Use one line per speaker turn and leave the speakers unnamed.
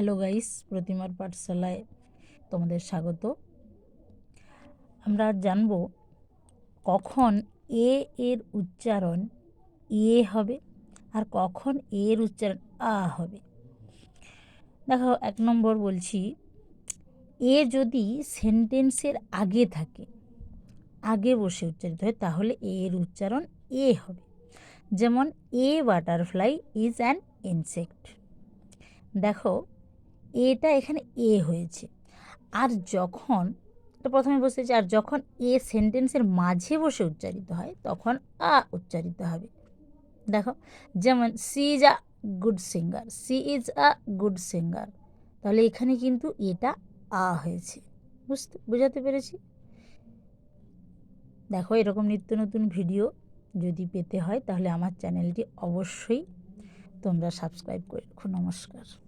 Hello guys প্রতিমার পাঠশালায় তোমাদের স্বাগত। আমরা জানব কখন এ এর উচ্চারণ এ হবে আর কখন এর উচ্চারণ আ হবে। দেখো, এক নম্বর বলছি এ যদি সেন্টেন্সের আগে থাকে, আগে বসে উচ্চারিত হয়, তাহলে এর উচ্চারণ এ হবে। যেমন a butterfly is an insect দেখো এটা এখানে এ হয়েছে। আর যখন, এটা প্রথমে বসেছে আর যখন এ সেন্টেন্সের মাঝে বসে উচ্চারিত হয়, তখন আ উচ্চারিত হবে। দেখো, যেমন, she is a good singer, she is a good singer. তাহলে এখানে কিন্তু এটা আ হয়েছে। বুঝতে, বোঝাতে পেরেছি? দেখো, এরকম নিত্য নতুন ভিডিও যদি পেতে হয়, তাহলে আমার চ্যানেলটি অবশ্যই তোমরা সাবস্ক্রাইব করে রাখো। নমস্কার।